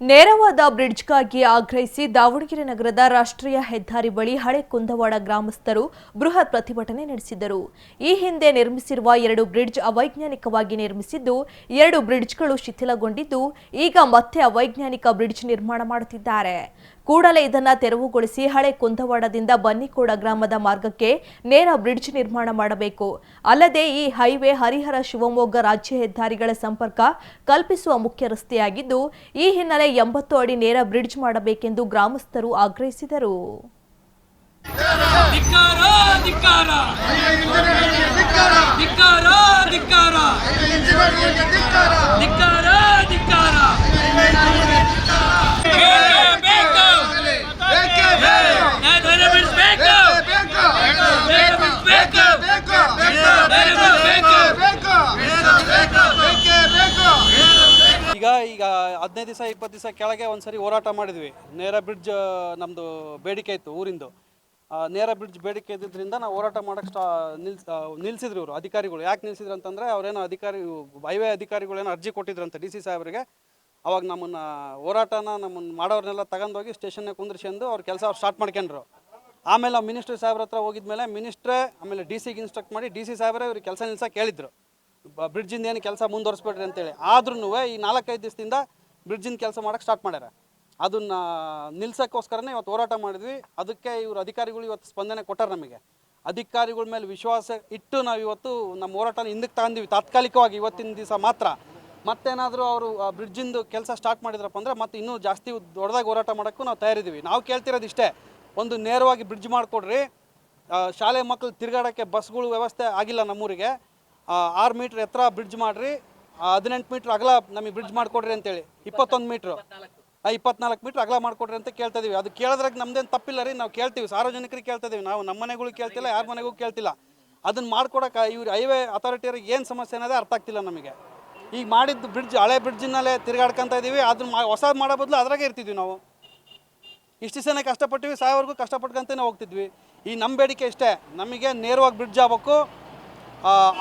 ನೇರವಾದ ಬ್ರಿಡ್ಜ್ಗಾಗಿ ಆಗ್ರಹಿಸಿ ದಾವಣಗೆರೆ ನಗರದ ರಾಷ್ಟ್ರೀಯ ಹೆದ್ದಾರಿ ಬಳಿ ಹಳೆ ಕುಂದವಾಡ ಗ್ರಾಮಸ್ಥರು ಬೃಹತ್ ಪ್ರತಿಭಟನೆ ನಡೆಸಿದರು. ಈ ಹಿಂದೆ ನಿರ್ಮಿಸಿರುವ ಎರಡು ಬ್ರಿಡ್ಜ್ ಅವೈಜ್ಞಾನಿಕವಾಗಿ ನಿರ್ಮಿಸಿದ್ದು, ಎರಡು ಬ್ರಿಡ್ಜ್ಗಳು ಶಿಥಿಲಗೊಂಡಿದ್ದು, ಈಗ ಮತ್ತೆ ಅವೈಜ್ಞಾನಿಕ ಬ್ರಿಡ್ಜ್ ನಿರ್ಮಾಣ ಮಾಡುತ್ತಿದ್ದಾರೆ. ಕೂಡಲೇ ಇದನ್ನ ತೆರವುಗೊಳಿಸಿ ಹಳೆ ಕುಂದವಾಡದಿಂದ ಬನ್ನಿಕೋಡ ಗ್ರಾಮದ ಮಾರ್ಗಕ್ಕೆ ನೇರ ಬ್ರಿಡ್ಜ್ ನಿರ್ಮಾಣ ಮಾಡಬೇಕು. ಅಲ್ಲದೆ ಈ ಹೈವೇ ಹರಿಹರ ಶಿವಮೊಗ್ಗ ರಾಜ್ಯ ಹೆದ್ದಾರಿಗಳ ಸಂಪರ್ಕ ಕಲ್ಪಿಸುವ ಮುಖ್ಯ ರಸ್ತೆಯಾಗಿದ್ದು ಈ ಹಿನ್ನೆಲೆ ಎಂಬತ್ತು ಅಡಿ ನೇರ ಬ್ರಿಡ್ಜ್ ಮಾಡಬೇಕೆಂದು ಗ್ರಾಮಸ್ಥರು ಆಗ್ರಹಿಸಿದರು. ಧಿಕ್ಕಾರ ಧಿಕ್ಕಾರ ಧಿಕ್ಕಾರ ಧಿಕ್ಕಾರ ಧಿಕ್ಕಾರ ಧಿಕ್ಕಾರ ಬೇಕು ಧೈರ್ಯ ಬಿಡಿಸ್ಬೇಕು ಧೈರ್ಯ ಬಿಡಿಸ್ಬೇಕು ಈಗ ಹದಿನೈದು ದಿವಸ ಇಪ್ಪತ್ತು ದಿವಸ ಕೆಳಗೆ ಒಂದ್ಸರಿ ಹೋರಾಟ ಮಾಡಿದ್ವಿ. ನೇರ ಬ್ರಿಡ್ಜ್ ನಮ್ಮದು ಬೇಡಿಕೆ ಇತ್ತು ಊರಿಂದು. ನೇರ ಬ್ರಿಡ್ಜ್ ಬೇಡಿಕೆ ಇದ್ದಿದ್ದರಿಂದ ನಾವು ಹೋರಾಟ ಮಾಡೋಕ್ಕೆ ಸ್ಟಾ ನಿಲ್ಸ್ ಆ, ನಿಲ್ಸಿದ್ರು ಇವರು ಅಧಿಕಾರಿಗಳು. ಯಾಕೆ ನಿಲ್ಸಿದ್ರು ಅಂತಂದರೆ ಅವರೇನೋ ಅಧಿಕಾರಿ ಹೈವೇ ಅಧಿಕಾರಿಗಳೇನೋ ಅರ್ಜಿ ಕೊಟ್ಟಿದ್ರಂತೆ ಡಿ ಸಿ ಸಾಹೇಬರಿಗೆ ಅವಾಗ ನಮ್ಮನ್ನು ಹೋರಾಟನ ನಮ್ಮನ್ನು ಮಾಡೋರನ್ನೆಲ್ಲ ತಗೊಂಡೋಗಿ ಸ್ಟೇಷನ್ನೇ ಕುಂದ್ರಿಸ್ಕೊಂಡು ಅವ್ರ ಕೆಲಸ ಅವ್ರು ಸ್ಟಾರ್ಟ್ ಮಾಡ್ಕೊಂಡ್ರು. ಆಮೇಲೆ ನಾವು ಮಿನಿಸ್ಟ್ರ್ ಸಾಹೇಬ್ರ ಹತ್ರ ಹೋಗಿದ್ಮೇಲೆ ಮಿನಿಸ್ಟ್ರೇ ಆಮೇಲೆ ಡಿ ಸಿಗೆ ಇನ್ಸ್ಟ್ರಕ್ಟ್ ಮಾಡಿ ಡಿ ಸಿ ಸಾಹೇಬ್ರೆ ಇವ್ರಿಗೆ ಕೆಲಸ ನಿಲ್ಸಕ್ಕೆ ಹೇಳಿದ್ರು. ಬ್ರಿಡ್ಜಿಂದ ಏನು ಕೆಲಸ ಮುಂದುವರಿಸ್ಬೇಡ್ರಿ ಅಂತೇಳಿ. ಆದ್ರೂ ಈ ನಾಲ್ಕೈದು ದಿವಸದಿಂದ ಬ್ರಿಡ್ಜಿನ ಕೆಲಸ ಮಾಡೋಕೆ ಸ್ಟಾರ್ಟ್ ಮಾಡ್ಯಾರ. ಅದನ್ನ ನಿಲ್ಸೋಕ್ಕೋಸ್ಕರನೇ ಇವತ್ತು ಹೋರಾಟ ಮಾಡಿದ್ವಿ. ಅದಕ್ಕೆ ಇವರು ಅಧಿಕಾರಿಗಳು ಇವತ್ತು ಸ್ಪಂದನೆ ಕೊಟ್ಟಾರ ನಮಗೆ. ಅಧಿಕಾರಿಗಳ ಮೇಲೆ ವಿಶ್ವಾಸ ಇಟ್ಟು ನಾವು ಇವತ್ತು ನಮ್ಮ ಹೋರಾಟನ ಹಿಂದಕ್ಕೆ ತಗೊಂಡಿವಿ ತಾತ್ಕಾಲಿಕವಾಗಿ ಇವತ್ತಿನ ದಿವಸ ಮಾತ್ರ. ಮತ್ತೇನಾದರೂ ಅವರು ಬ್ರಿಡ್ಜಿಂದು ಕೆಲಸ ಸ್ಟಾರ್ಟ್ ಮಾಡಿದ್ರಪ್ಪ ಅಂದರೆ ಮತ್ತೆ ಇನ್ನೂ ಜಾಸ್ತಿ ದೊಡ್ಡದಾಗಿ ಹೋರಾಟ ಮಾಡೋಕ್ಕೂ ನಾವು ತಯಾರಿದ್ದೀವಿ. ನಾವು ಕೇಳ್ತಿರೋದು ಇಷ್ಟೇ. ಒಂದು ನೇರವಾಗಿ ಬ್ರಿಡ್ಜ್ ಮಾಡಿಕೊಡ್ರಿ. ಶಾಲೆ ಮಕ್ಕಳು ತಿರುಗಾಡೋಕ್ಕೆ ಬಸ್ಗಳು ವ್ಯವಸ್ಥೆ ಆಗಿಲ್ಲ ನಮ್ಮೂರಿಗೆ. ಆರು ಮೀಟ್ರ್ ಎತ್ತರ ಬ್ರಿಡ್ಜ್ ಮಾಡಿರಿ. ಹದಿನೆಂಟು ಮೀಟ್ರ್ ಅಗಲ ನಮಗೆ ಬ್ರಿಡ್ಜ್ ಮಾಡಿಕೊಡ್ರಿ ಅಂತೇಳಿ. ಇಪ್ಪತ್ತೊಂದು ಮೀಟ್ರ್. ಇಪ್ಪತ್ನಾಲ್ಕು ಮೀಟ್ರ್ ಅಗಲ ಮಾಡಿಕೊಡ್ರಿ ಅಂತ ಕೇಳ್ತಾ ಇದೀವಿ. ಅದು ಕೇಳಿದ್ರಾಗ ನಮ್ದೇನು ತಪ್ಪಿಲ್ಲ ರೀ, ನಾವು ಕೇಳ್ತೀವಿ. ಸಾರ್ವಜನಿಕರಿಗೆ ಕೇಳ್ತಾ ಇದೀವಿ. ನಾವು ನಮ್ಮ ಮನೆಗಳು ಕೇಳ್ತಿಲ್ಲ, ಯಾರ ಮನೆಗೂ ಕೇಳ್ತಿಲ್ಲ. ಅದನ್ನ ಮಾಡ್ಕೊಡಕ್ಕೆ ಇವ್ರು ಹೈವೇ ಅಥಾರಿಟಿಯವ್ರಿಗೆ ಏನು ಸಮಸ್ಯೆ ಅನ್ನೋದೇ ಅರ್ಥ ಆಗ್ತಿಲ್ಲ ನಮಗೆ. ಈಗ ಮಾಡಿದ ಬ್ರಿಡ್ಜ್ ಹಳೆ ಬ್ರಿಡ್ಜಿನಲ್ಲೇ ತಿರುಗಾಡ್ಕೊಂತ ಇದೀವಿ. ಅದನ್ನ ಹೊಸದು ಮಾಡೋ ಬದಲು ಅದ್ರಾಗೆ ಇರ್ತಿದ್ವಿ ನಾವು. ಇಷ್ಟು ದಿವಸನೇ ಕಷ್ಟಪಟ್ಟಿವಿ, ಸಾಯೋವರೆಗೂ ಕಷ್ಟಪಟ್ಕೊಂತೇ ಹೋಗ್ತಿದ್ವಿ. ಈ ನಮ್ಮ ಬೇಡಿಕೆ ಇಷ್ಟೇ. ನಮಗೆ ನೇರವಾಗಿ ಬ್ರಿಡ್ಜ್ ಆಗಬೇಕು.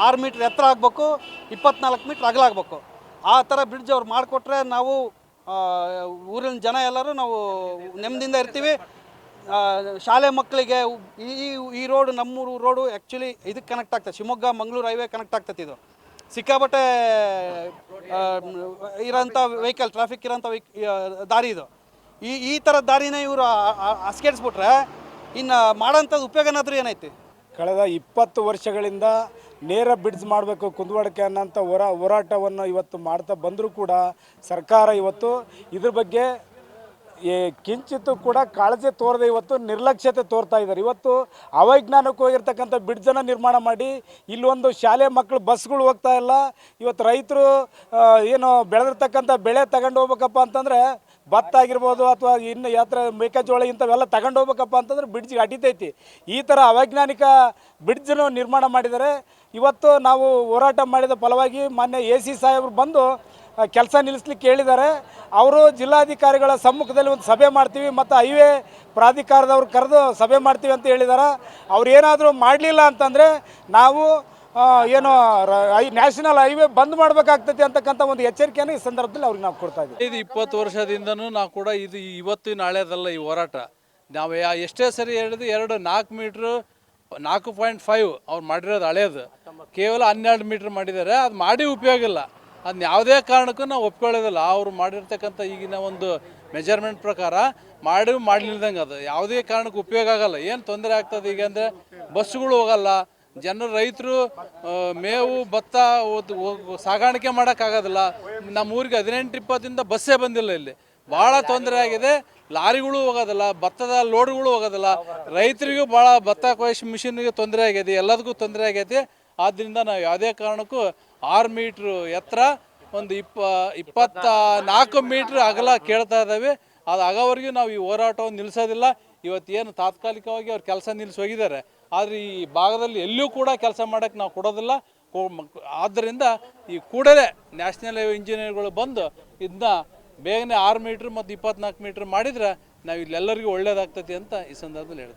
ಆರು ಮೀಟ್ರ್ ಎತ್ತರ ಆಗಬೇಕು, ಇಪ್ಪತ್ನಾಲ್ಕು ಮೀಟ್ರ್ ಅಗಲಾಗಬೇಕು ಆ ಥರ ಬ್ರಿಡ್ಜ್ ಅವ್ರು ಮಾಡಿಕೊಟ್ರೆ ನಾವು ಊರಿನ ಜನ ಎಲ್ಲರೂ ನಾವು ನೆಮ್ಮದಿಯಿಂದ ಇರ್ತೀವಿ. ಶಾಲೆ ಮಕ್ಕಳಿಗೆ ಈ, ಈ- ರೋಡ್ ನಮ್ಮೂರು ರೋಡು ಆ್ಯಕ್ಚುಲಿ ಇದಕ್ಕೆ ಕನೆಕ್ಟ್ ಆಗ್ತದೆ. ಶಿವಮೊಗ್ಗ, ಮಂಗಳೂರು ಹೈವೇ ಕನೆಕ್ಟ್ ಆಗ್ತದೆ ಇದು. ಸಿಕ್ಕಾಪಟ್ಟೆ ಇರೋಂಥ ವೆಹಿಕಲ್ ಟ್ರಾಫಿಕ್ ಇರೋಂಥ ವೆಹಿಕ್ ದಾರಿ ಇದು. ಈ ಈ ಥರ ದಾರಿನೇ ಇವರು ಅಸ್ಕೇಡ್ಸ್ಬಿಟ್ರೆ ಇನ್ನು ಮಾಡೋಂಥದ್ದು ಉಪಯೋಗನಾದರೂ ಏನೈತಿ? ಕಳೆದ ಇಪ್ಪತ್ತು ವರ್ಷಗಳಿಂದ ನೇರ ಬ್ರಿಡ್ಜ್ ಮಾಡಬೇಕು ಕುಂದವಾಡಕ್ಕೆ ಅನ್ನೋಂಥ ಹೋರ ಹೋರಾಟವನ್ನು ಇವತ್ತು ಮಾಡ್ತಾ ಬಂದರೂ ಕೂಡ ಸರ್ಕಾರ ಇವತ್ತು ಇದ್ರ ಬಗ್ಗೆ ಕಿಂಚಿತ್ತು ಕೂಡ ಕಾಳಜಿ ತೋರದೆ ಇವತ್ತು ನಿರ್ಲಕ್ಷ್ಯತೆ ತೋರ್ತಾ ಇದ್ದಾರೆ. ಇವತ್ತು ಅವೈಜ್ಞಾನಿಕವಾಗಿರ್ತಕ್ಕಂಥ ಬ್ರಿಡ್ಜನ್ನು ನಿರ್ಮಾಣ ಮಾಡಿ ಇಲ್ಲೊಂದು ಶಾಲೆ ಮಕ್ಕಳು ಬಸ್ಗಳು ಹೋಗ್ತಾ ಇಲ್ಲ. ಇವತ್ತು ರೈತರು ಏನು ಬೆಳೆದಿರ್ತಕ್ಕಂಥ ಬೆಳೆ ತಗೊಂಡು ಹೋಗ್ಬೇಕಪ್ಪ ಅಂತಂದರೆ ಭತ್ತ ಆಗಿರ್ಬೋದು ಅಥವಾ ಇನ್ನು ಯಾತ್ರ ಮೇಕೆಜೋಳ ಇಂಥವೆಲ್ಲ ತಗೊಂಡು ಹೋಗ್ಬೇಕಪ್ಪ ಅಂತಂದ್ರೆ ಬ್ರಿಡ್ಜ್ಗೆ ಅಡಿತೈತಿ ಈ ಥರ ಅವೈಜ್ಞಾನಿಕ ಬ್ರಿಡ್ಜನ್ನು ನಿರ್ಮಾಣ ಮಾಡಿದ್ದಾರೆ ಇವತ್ತು ನಾವು ಹೋರಾಟ ಮಾಡಿದ ಫಲವಾಗಿ ಮಾನ್ಯ ಎ ಸಿ ಸಾಹೇಬರು ಬಂದು ಕೆಲಸ ನಿಲ್ಲಿಸ್ಲಿಕ್ಕೆ ಹೇಳಿದ್ದಾರೆ. ಅವರು ಜಿಲ್ಲಾಧಿಕಾರಿಗಳ ಸಮ್ಮುಖದಲ್ಲಿ ಒಂದು ಸಭೆ ಮಾಡ್ತೀವಿ ಮತ್ತು ಹೈವೇ ಪ್ರಾಧಿಕಾರದವ್ರು ಕರೆದು ಸಭೆ ಮಾಡ್ತೀವಿ ಅಂತ ಹೇಳಿದ್ದಾರೆ ಅವ್ರು ಏನಾದರೂ ಮಾಡಲಿಲ್ಲ ಅಂತಂದರೆ ನಾವು ಏನು ನ್ಯಾಷನಲ್ ಹೈವೇ ಬಂದ್ ಮಾಡಬೇಕಾಗ್ತದೆ ಅಂತಕ್ಕಂಥ ಒಂದು ಎಚ್ಚರಿಕೆಯನ್ನು ಈ ಸಂದರ್ಭದಲ್ಲಿ ಅವ್ರಿಗೆ ನಾವು ಕೊಡ್ತಾ ಇದ್ದೀವಿ. ಇದು ಇಪ್ಪತ್ತು ವರ್ಷದಿಂದನೂ ನಾವು ಕೂಡ ಇದು ಇವತ್ತು ನಾಳೆದಲ್ಲ ಈ ಹೋರಾಟ. ನಾವು ಎಷ್ಟೇ ಸರಿ ಹೇಳಿದ್ರು ಎರಡು ನಾಲ್ಕು ಮೀಟ್ರ್, ನಾಲ್ಕು ಪಾಯಿಂಟ್ ಫೈವ್ ಅವ್ರು ಮಾಡಿರೋದು ಹಳೇದು. ಕೇವಲ ಹನ್ನೆರಡು ಮೀಟ್ರ್ ಮಾಡಿದ್ದಾರೆ, ಅದು ಮಾಡಿ ಉಪಯೋಗ ಇಲ್ಲ. ಅದನ್ನ ಯಾವುದೇ ಕಾರಣಕ್ಕೂ ನಾವು ಒಪ್ಕೊಳ್ಳೋದಿಲ್ಲ. ಅವ್ರು ಮಾಡಿರ್ತಕ್ಕಂಥ ಈಗಿನ ಒಂದು ಮೆಜರ್ಮೆಂಟ್ ಪ್ರಕಾರ ಮಾಡಿ ಮಾಡಲಿಲ್ದಂಗೆ ಅದು. ಯಾವುದೇ ಕಾರಣಕ್ಕೂ ಉಪಯೋಗ ಆಗಲ್ಲ. ಏನು ತೊಂದರೆ ಆಗ್ತದೆ ಈಗ ಅಂದರೆ ಬಸ್ಸುಗಳು ಹೋಗಲ್ಲ ಜನರು, ರೈತರು ಮೇವು, ಭತ್ತ ಸಾಗಾಣಿಕೆ ಮಾಡೋಕ್ಕಾಗೋದಿಲ್ಲ ನಮ್ಮ ಊರಿಗೆ ಹದಿನೆಂಟು ಇಪ್ಪತ್ತಿಂದ ಬಸ್ಸೇ ಬಂದಿಲ್ಲ ಇಲ್ಲಿ. ಭಾಳ ತೊಂದರೆ ಆಗಿದೆ. ಲಾರಿಗಳು ಹೋಗೋದಿಲ್ಲ, ಭತ್ತದ ಲೋಡ್ಗಳು ಹೋಗೋದಿಲ್ಲ. ರೈತರಿಗೂ ಭಾಳ ಭತ್ತ ಕೊಯ್ಸಿ ಮಿಷಿನ್ಗೆ ತೊಂದರೆ ಆಗೈತಿ, ಎಲ್ಲದಕ್ಕೂ ತೊಂದರೆ ಆಗೈತಿ. ಆದ್ದರಿಂದ ನಾವು ಯಾವುದೇ ಕಾರಣಕ್ಕೂ ಆರು ಮೀಟ್ರು ಎತ್ತರ, ಒಂದು ಇಪ್ಪ ಇಪ್ಪತ್ತ ನಾಲ್ಕು ಮೀಟ್ರ್ ಅಗಲ ಕೇಳ್ತಾ ಇದ್ದಾವೆ. ಅದು ಆಗೋವರೆಗೂ ನಾವು ಈ ಹೋರಾಟವನ್ನು ನಿಲ್ಲಿಸೋದಿಲ್ಲ ಇವತ್ತು ಏನು ತಾತ್ಕಾಲಿಕವಾಗಿ ಅವ್ರ ಕೆಲಸ ನಿಲ್ಲಿಸಿ ಹೋಗಿದ್ದಾರೆ. ಆದರೆ ಈ ಭಾಗದಲ್ಲಿ ಎಲ್ಲೂ ಕೂಡ ಕೆಲಸ ಮಾಡೋಕ್ಕೆ ನಾವು ಕೊಡೋದಿಲ್ಲ. ಆದ್ದರಿಂದ ಈ ಕೂಡಲೇ ನ್ಯಾಷನಲ್ ಹೈವೇ ಇಂಜಿನಿಯರ್ಗಳು ಬಂದು ಇದನ್ನ ಬೇಗನೆ ಆರು ಮೀಟ್ರ್ ಮತ್ತು ಇಪ್ಪತ್ನಾಲ್ಕು ಮೀಟ್ರ್ ಮಾಡಿದ್ರೆ ನಾವು ಇಲ್ಲೆಲ್ಲರಿಗೂ ಒಳ್ಳೇದಾಗ್ತೈತಿ ಅಂತ ಈ ಸಂದರ್ಭದಲ್ಲಿ ಹೇಳ್ತೀನಿ.